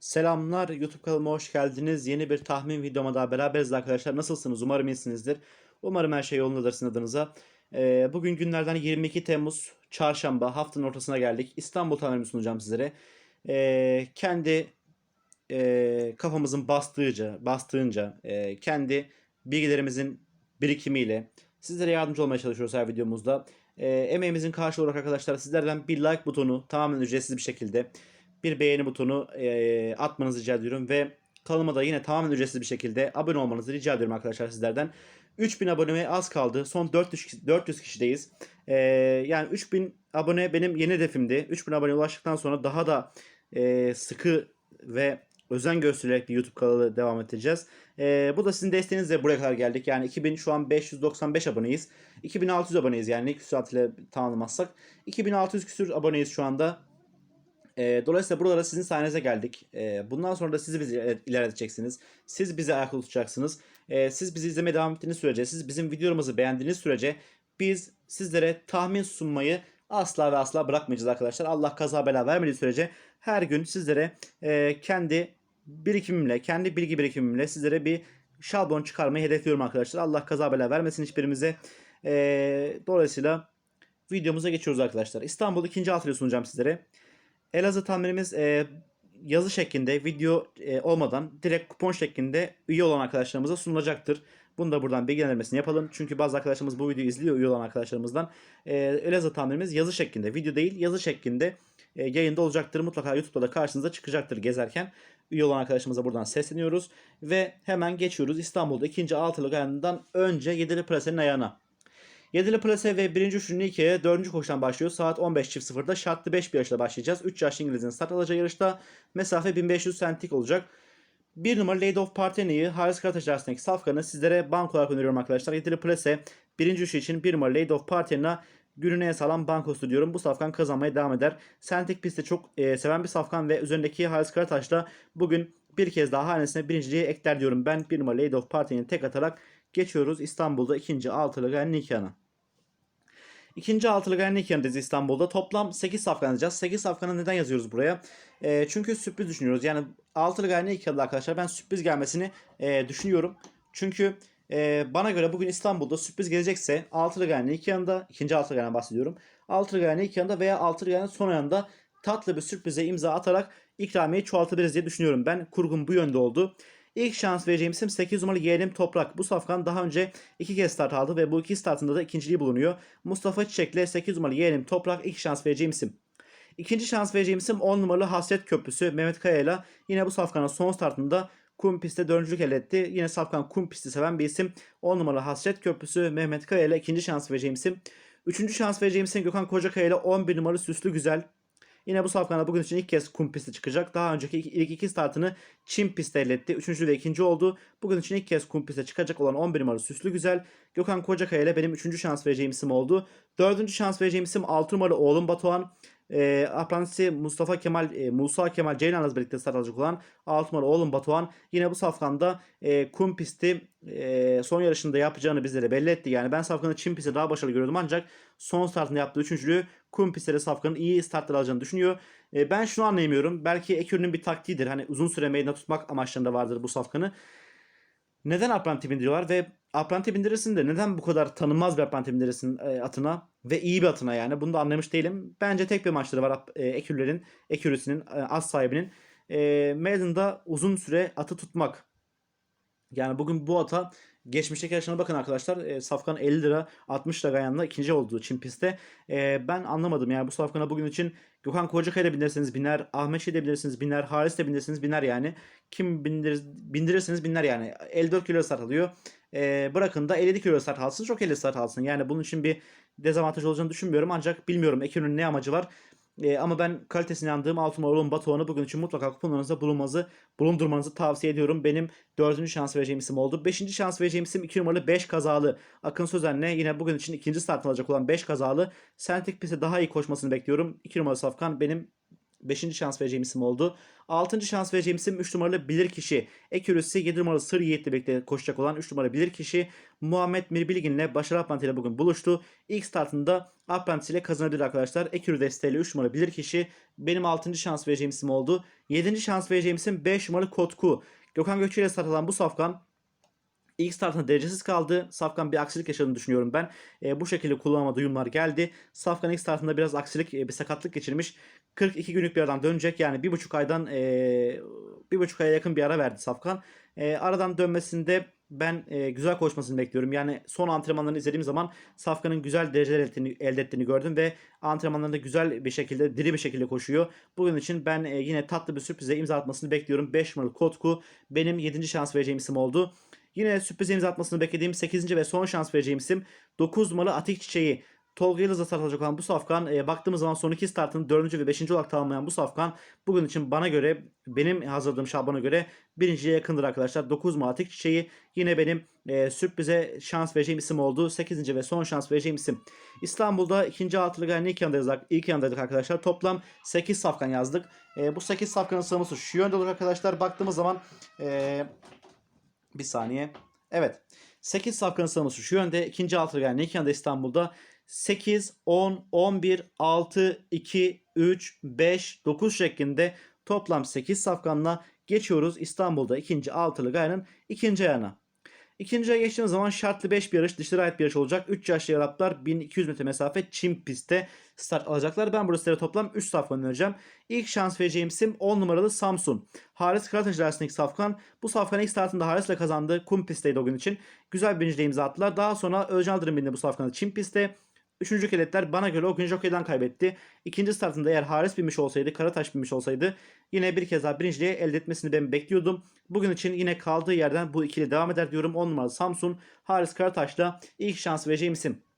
Selamlar YouTube kanalıma hoş geldiniz. Yeni bir tahmin videoma daha beraberiz arkadaşlar. Nasılsınız? Umarım iyisinizdir. Umarım her şey yolundadır sizin adınıza. Ee, bugün günlerden 22 Temmuz Çarşamba haftanın ortasına geldik. İstanbul tahminimi sunacağım sizlere. Ee, kendi e, kafamızın bastığıca, bastığınca, e, kendi bilgilerimizin birikimiyle sizlere yardımcı olmaya çalışıyoruz her videomuzda. E, emeğimizin karşılığı olarak arkadaşlar sizlerden bir like butonu tamamen ücretsiz bir şekilde bir beğeni butonu e, atmanızı rica ediyorum ve kanalıma da yine tamamen ücretsiz bir şekilde abone olmanızı rica ediyorum arkadaşlar sizlerden. 3000 aboneye az kaldı. Son 400, kişi- 400 kişideyiz. E, yani 3000 abone benim yeni hedefimdi. 3000 aboneye ulaştıktan sonra daha da e, sıkı ve özen göstererek bir YouTube kanalı devam edeceğiz. E, bu da sizin desteğinizle buraya kadar geldik. Yani 2000 şu an 595 aboneyiz. 2600 aboneyiz yani küsuratıyla tamamlamazsak. 2600 küsür aboneyiz şu anda. E, dolayısıyla buralara sizin sayenizde geldik. E, bundan sonra da sizi bizi iler- ilerleteceksiniz. Siz bizi ayakta tutacaksınız. E, siz bizi izlemeye devam ettiğiniz sürece, siz bizim videolarımızı beğendiğiniz sürece biz sizlere tahmin sunmayı asla ve asla bırakmayacağız arkadaşlar. Allah kaza bela vermediği sürece her gün sizlere e, kendi birikimimle, kendi bilgi birikimimle sizlere bir şablon çıkarmayı hedefliyorum arkadaşlar. Allah kaza bela vermesin hiçbirimize. E, dolayısıyla videomuza geçiyoruz arkadaşlar. İstanbul ikinci altıyı sunacağım sizlere. Elazığ tahminimiz e, yazı şeklinde video e, olmadan direkt kupon şeklinde üye olan arkadaşlarımıza sunulacaktır. Bunu da buradan bilgilendirmesini yapalım. Çünkü bazı arkadaşlarımız bu videoyu izliyor üye olan arkadaşlarımızdan. E, Elazığ tahminimiz yazı şeklinde, video değil yazı şeklinde e, yayında olacaktır. Mutlaka YouTube'da da karşınıza çıkacaktır gezerken. Üye olan arkadaşımıza buradan sesleniyoruz. Ve hemen geçiyoruz İstanbul'da ikinci altılık ayağından önce Yedili Plase'nin ayağına. Yedili plase ve birinci üçlünün hikaye dördüncü koşudan başlıyor. Saat 15.00'da şartlı 5 bir yarışla başlayacağız. 3 yaşlı İngiliz'in start alacağı yarışta mesafe 1500 centlik olacak. Bir numara Lady of Partenay'ı Haris Karataş arasındaki safkanı sizlere bank olarak öneriyorum arkadaşlar. Yedili plase birinci üçlü için bir numara Lady of Partenay'a günün en sağlam bankosu diyorum. Bu safkan kazanmaya devam eder. Sentik pisti çok e, seven bir safkan ve üzerindeki Haris Karataş'la bugün bir kez daha hanesine birinciliği ekler diyorum. Ben bir numara Lady of Partenay'ı tek atarak geçiyoruz İstanbul'da ikinci altılı nikahına. İkinci altılı gani nikahındayız İstanbul'da. Toplam 8 safkan yazacağız. 8 safkanı neden yazıyoruz buraya? E, çünkü sürpriz düşünüyoruz. Yani altılı gani nikahında arkadaşlar ben sürpriz gelmesini e, düşünüyorum. Çünkü e, bana göre bugün İstanbul'da sürpriz gelecekse altılı gani nikahında, ikinci altılı gani bahsediyorum. Altılı gani nikahında veya altılı gani son ayında tatlı bir sürprize imza atarak ikramiyeyi çoğaltabiliriz diye düşünüyorum. Ben kurgum bu yönde oldu. İlk şans vereceğim isim 8 numaralı Yeğenim Toprak. Bu safkan daha önce iki kez start aldı ve bu iki startında da ikinciliği bulunuyor. Mustafa Çiçek'le 8 numaralı Yeğenim Toprak ilk şans vereceğim isim. İkinci şans vereceğim isim 10 numaralı Hasret Köprüsü Mehmet Kaya'yla yine bu safkanın son startında kum pistte dördüncülük elde etti. Yine safkan kum pisti seven bir isim. 10 numaralı Hasret Köprüsü Mehmet Kaya ile ikinci şans vereceğim isim. Üçüncü şans vereceğim isim Gökhan Kocakaya ile 11 numaralı Süslü Güzel. Yine bu safkanda bugün için ilk kez kum pisti çıkacak. Daha önceki ilk, iki startını Çin pistte elde etti. Üçüncü ve ikinci oldu. Bugün için ilk kez kum pistte çıkacak olan 11 numaralı Süslü Güzel. Gökhan Kocakaya ile benim üçüncü şans vereceğim isim oldu. Dördüncü şans vereceğim isim 6 numaralı oğlum Batuhan. E, Aprantisi Mustafa Kemal, e, Musa Kemal Ceylan'la birlikte start alacak olan 6 numaralı oğlum Batuhan. Yine bu safkanda e, kum pisti e, son yarışında yapacağını bizlere belli etti. Yani ben safkanın Çin pistte daha başarılı görüyordum ancak son startında yaptığı üçüncülüğü kum pistte de safkanın iyi startlar alacağını düşünüyor. E, ben şunu anlayamıyorum. Belki Ekür'ün bir taktiğidir. Hani uzun süre meydana tutmak amaçlarında vardır bu safkanı. Neden Apranti bindiriyorlar ve Apranti bindirirsin de neden bu kadar tanınmaz bir Apranti bindirirsin e, atına ve iyi bir atına yani bunu da anlamış değilim. Bence tek bir maçları var e, Ekürlerin, Ekürüsünün, e, az sahibinin. E, Maiden'da uzun süre atı tutmak. Yani bugün bu ata geçmişteki yarışına bakın arkadaşlar. E, Safkan 50 lira 60 lira yanında ikinci olduğu Çin pistte. E, ben anlamadım yani bu Safkan'a bugün için Gökhan Kocakay'a da bindirirseniz biner. Ahmet Şey'de bindirirseniz biner. Haris de bindirirseniz biner yani. Kim bindir, bindirirseniz biner yani. 54 kilo start alıyor. E, bırakın da 50 kilo alsın. Çok 50 start alsın. Yani bunun için bir dezavantaj olacağını düşünmüyorum. Ancak bilmiyorum Ekür'ün ne amacı var. E, ama ben kalitesine inandığım altın olan Batuhan'ı bugün için mutlaka kuponlarınızda bulunmanızı, bulundurmanızı tavsiye ediyorum. Benim dördüncü şans vereceğim isim oldu. Beşinci şans vereceğim isim 2 numaralı 5 kazalı. Akın Sözen'le yine bugün için ikinci start alacak olan 5 kazalı. Sentik piste daha iyi koşmasını bekliyorum. 2 numaralı Safkan benim 5. şans vereceğim isim oldu. 6. şans vereceğim isim 3 numaralı bilir kişi. Ekürüsü 7 numaralı Sır Yiğit'le birlikte koşacak olan 3 numaralı bilir kişi. Muhammed Mirbilgin ile Başar Apmanti ile bugün buluştu. İlk startında Apprentice ile kazanabilir arkadaşlar. Ekürü desteğiyle 3 numara bilir kişi. Benim 6. şans vereceğim isim oldu. 7. şans vereceğim isim 5 numaralı Kotku. Gökhan Gökçe ile start alan bu safkan İlk startında derecesiz kaldı. Safkan bir aksilik yaşadığını düşünüyorum ben. E, bu şekilde kullanma duyumlar geldi. Safkan ilk startında biraz aksilik, e, bir sakatlık geçirmiş. 42 günlük bir aradan dönecek. Yani bir buçuk aydan e, bir buçuk aya yakın bir ara verdi Safkan. E, aradan dönmesinde ben e, güzel koşmasını bekliyorum. Yani son antrenmanlarını izlediğim zaman Safkan'ın güzel dereceler ettiğini, elde ettiğini gördüm ve antrenmanlarında güzel bir şekilde, diri bir şekilde koşuyor. Bugün için ben e, yine tatlı bir sürprize imza atmasını bekliyorum. 5 numaralı Kotku benim 7. şans vereceğim isim oldu. Yine sürpriz imza atmasını beklediğim 8. ve son şans vereceğim isim 9 numaralı Atik Çiçeği. Tolga Yıldız'la start alacak olan bu safkan e, baktığımız zaman son iki startını 4. ve 5. olarak tamamlayan bu safkan bugün için bana göre benim hazırladığım şablona göre birinciye yakındır arkadaşlar. 9 numaralı Atik Çiçeği yine benim e, sürprize şans vereceğim isim oldu. 8. ve son şans vereceğim isim. İstanbul'da ikinci altılı gayri ilk yanındaydık, ilk yanındaydık arkadaşlar. Toplam 8 safkan yazdık. E, bu 8 safkanın sıralaması şu yönde olur arkadaşlar. Baktığımız zaman e, bir saniye. Evet. 8 safkanın sıralaması şu yönde. İkinci altılı yani ilk yanında İstanbul'da 8, 10, 11, 6, 2, 3, 5, 9 şeklinde toplam 8 safkanla geçiyoruz İstanbul'da ikinci altılı gayanın ikinci ayağına. İkinci aya geçtiğimiz zaman şartlı 5 bir yarış, dışarı ait bir yarış olacak. 3 yaşlı Araplar 1200 metre mesafe çim pistte start alacaklar. Ben sizlere toplam 3 safkan önereceğim. İlk şans vereceğim isim 10 numaralı Samsun. Haris Karataş dersindeki safkan. Bu safkan ilk startında Haris ile kazandı. Kum pistteydi o gün için. Güzel bir birinciliğe imza attılar. Daha sonra Özcan Aldırım bindi bu safkanı çim pistte. Üçüncü keletler bana göre o gün jokeyden kaybetti. İkinci startında eğer Haris binmiş olsaydı, Karataş binmiş olsaydı yine bir kez daha birinciliği elde etmesini ben bekliyordum. Bugün için yine kaldığı yerden bu ikili devam eder diyorum. 10 numaralı Samsun, Haris Karataş'la ilk şans vereceğim isim.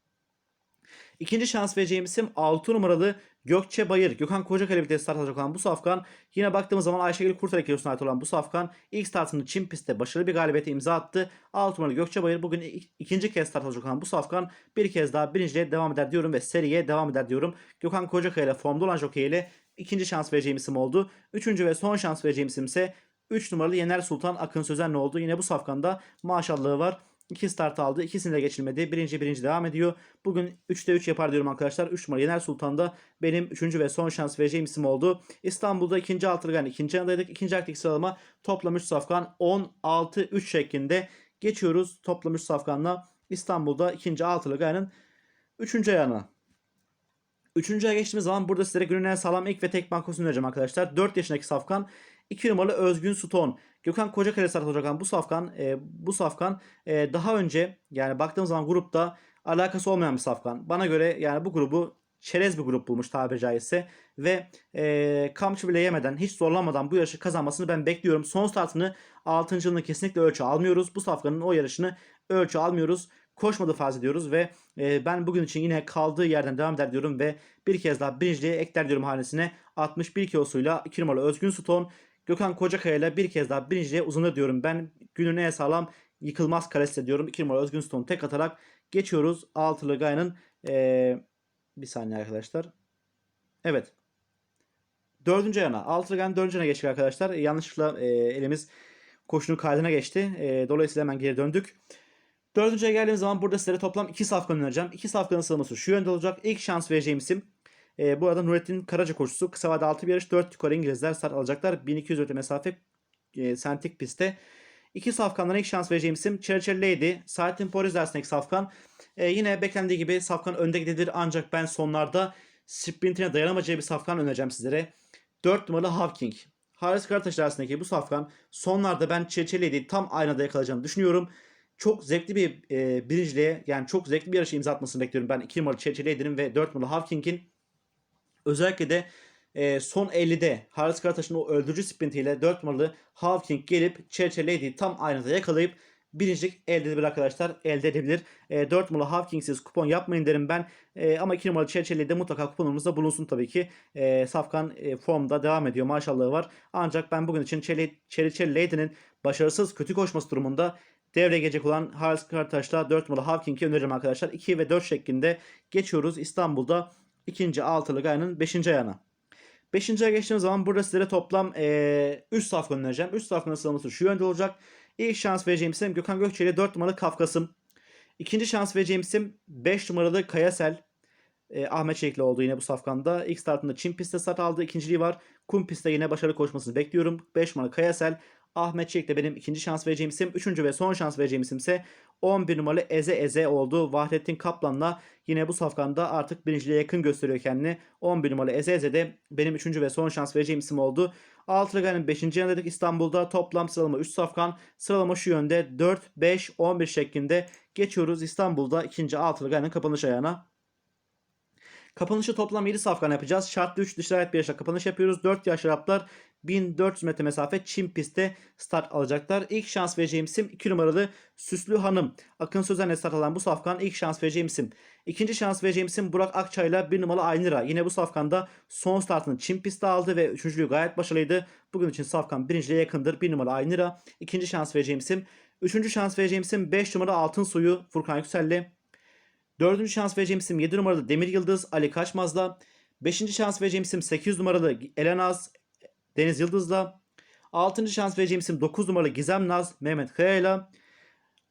İkinci şans vereceğim isim 6 numaralı Gökçe Bayır. Gökhan Kocakale birlikte start alacak olan bu safkan. Yine baktığımız zaman Ayşegül Kurtarek yarışına ait olan bu safkan. ilk startını Çin pistte başarılı bir galibiyete imza attı. 6 numaralı Gökçe Bayır bugün ikinci kez start alacak olan bu safkan. Bir kez daha birinciliğe devam eder diyorum ve seriye devam eder diyorum. Gökhan Kocakale ile formda olan jockey ile ikinci şans vereceğim isim oldu. Üçüncü ve son şans vereceğim isim ise 3 numaralı Yener Sultan Akın Sözenli oldu. Yine bu safkanda maşallahı var. 2 start aldı. İkisini de geçilmedi. Birinci birinci devam ediyor. Bugün 3'te 3 yapar diyorum arkadaşlar. 3 numara Yener Sultan'da benim 3. ve son şans vereceğim isim oldu. İstanbul'da ikinci altırgan ikinci yanındaydık. İkinci aktif sıralama toplam 3 safkan 10-6-3 şeklinde geçiyoruz. Toplam 3 safkanla İstanbul'da ikinci altılı gayanın 3. ayağına. Üçüncüye geçtiğimiz zaman burada sizlere günün en sağlam ilk ve tek bankosunu vereceğim arkadaşlar. 4 yaşındaki safkan 2 numaralı Özgün Suton. Gökhan Kocakale start olacak bu safkan e, bu safkan e, daha önce yani baktığımız zaman grupta alakası olmayan bir safkan. Bana göre yani bu grubu çerez bir grup bulmuş tabiri caizse ve e, kamçı bile yemeden hiç zorlanmadan bu yarışı kazanmasını ben bekliyorum. Son startını 6. yılını kesinlikle ölçü almıyoruz. Bu safkanın o yarışını ölçü almıyoruz koşmadı farz ediyoruz ve e, ben bugün için yine kaldığı yerden devam eder diyorum ve bir kez daha birinciliğe ekler diyorum hanesine 61 kilosuyla 2 numaralı Özgün Suton Gökhan Kocakaya ile bir kez daha birinciliğe uzanır diyorum. Ben günün en sağlam yıkılmaz karesi diyorum. 2 numaralı Özgün Suton tek atarak geçiyoruz. Altılı Gaya'nın e, bir saniye arkadaşlar. Evet. Dördüncü yana. Altılı Gaya'nın dördüncü yana geçtik arkadaşlar. Yanlışlıkla e, elimiz koşunun kaydına geçti. E, dolayısıyla hemen geri döndük. Dördüncüye geldiğimiz zaman burada sizlere toplam iki safkan önereceğim. İki safkanın sıralaması şu yönde olacak. İlk şans vereceğim isim e, bu arada Nurettin Karaca koşusu. Kısa vade 6 bir yarış 4 yukarı İngilizler start alacaklar. 1200 metre mesafe e, sentik pistte. İki safkanlara ilk şans vereceğim isim Churchill Lady. Saatin Poriz dersindeki safkan. E, yine beklendiği gibi safkan önde gidebilir ancak ben sonlarda sprintine dayanamayacağı bir safkan önereceğim sizlere. 4 numaralı Havking. Haris Karataş dersindeki bu safkan sonlarda ben Churchill Lady'yi tam aynada yakalayacağını düşünüyorum çok zevkli bir e, birinciliğe yani çok zevkli bir yarışı imza atmasını bekliyorum ben 2 numaralı Churchill Lady'nin ve 4 numaralı Havking'in özellikle de e, son 50'de Haris Karataş'ın o öldürücü sprintiyle 4 numaralı Havking gelip Lady'yi tam aynada yakalayıp birincilik elde edebilir arkadaşlar. Elde edebilir. E, 4 numaralı Havking'siz kupon yapmayın derim ben. E, ama 2 numaralı Churchill'de mutlaka kuponumuzda bulunsun tabii ki. E, Safkan e, formda devam ediyor. Maşallahı var. Ancak ben bugün için Lady'nin başarısız kötü koşması durumunda devreye gelecek olan Haris Karataş'la 4 numaralı Havking'i öneririm arkadaşlar. 2 ve 4 şeklinde geçiyoruz. İstanbul'da ikinci altılı gayanın 5. ayağına. 5. aya geçtiğimiz zaman burada sizlere toplam e, 3 safkan önereceğim. 3 safkanın sıralaması şu yönde olacak. İlk şans vereceğim isim Gökhan Gökçe ile 4 numaralı Kafkasım. İkinci şans vereceğim isim 5 numaralı Kayasel. e, Ahmet Çelik'le oldu yine bu safkanda. İlk startında Çin pistte start aldı. İkinciliği var. Kum pistte yine başarılı koşmasını bekliyorum. 5 numaralı Kayasel. Ahmet Çelik de benim ikinci şans vereceğim isim. Üçüncü ve son şans vereceğim isim ise 11 numaralı Eze Eze oldu. Vahdettin Kaplan'la yine bu safkanda artık birinciliğe yakın gösteriyor kendini. 11 numaralı Eze Eze de benim üçüncü ve son şans vereceğim isim oldu. Altılı 5. yanındaydık İstanbul'da. Toplam sıralama 3 safkan. Sıralama şu yönde 4, 5, 11 şeklinde geçiyoruz. İstanbul'da ikinci Altılı kapanış ayağına. Kapanışı toplam 7 safkan yapacağız. Şartlı 3 dışarı ait bir yaşla kapanış yapıyoruz. 4 yaş Araplar 1400 metre mesafe Çin pistte start alacaklar. İlk şans vereceğim isim 2 numaralı Süslü Hanım. Akın Sözen'le start alan bu safkan ilk şans vereceğim isim. İkinci şans vereceğim isim Burak Akçay'la 1 numaralı Aynira. Yine bu safkanda son startını Çin pistte aldı ve üçüncülüğü gayet başarılıydı. Bugün için safkan birinciliğe yakındır. 1 numaralı Aynira. İkinci şans vereceğim isim. Üçüncü şans vereceğim isim 5 numaralı Altın Suyu Furkan Yüksel'le. Dördüncü şans vereceğim isim 7 numaralı Demir Yıldız Ali Kaçmaz'la. Beşinci şans vereceğim isim 8 numaralı Elenaz Deniz Yıldız'la. Altıncı şans vereceğim isim 9 numaralı Gizem Naz Mehmet Kaya'yla.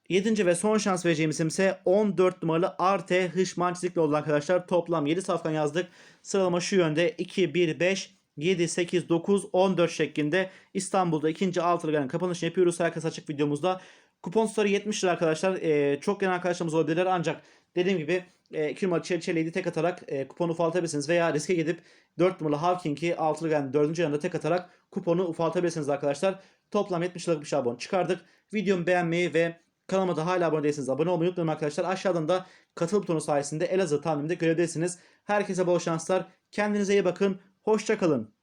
Yedinci ve son şans vereceğim isim ise 14 numaralı Arte Hışman Çizikli oldu arkadaşlar. Toplam 7 safkan yazdık. Sıralama şu yönde 2, 1, 5, 7, 8, 9, 14 şeklinde İstanbul'da ikinci altılı kapanışını yapıyoruz. Herkes açık videomuzda. Kupon tutarı 70 lira arkadaşlar. Ee, çok gelen arkadaşlarımız olabilirler ancak dediğim gibi e, 2 numaralı Çeliçeli'yi tek atarak e, kuponu ufaltabilirsiniz veya riske gidip 4 numaralı Hawking'i altılı yani 4. yanında tek atarak kuponu ufaltabilirsiniz arkadaşlar. Toplam 70 liralık bir şablon çıkardık. Videomu beğenmeyi ve kanalıma da hala abone değilseniz abone olmayı unutmayın arkadaşlar. Aşağıdan da katıl butonu sayesinde Elazığ tahminimde görebilirsiniz. Herkese bol şanslar. Kendinize iyi bakın. Hoşçakalın.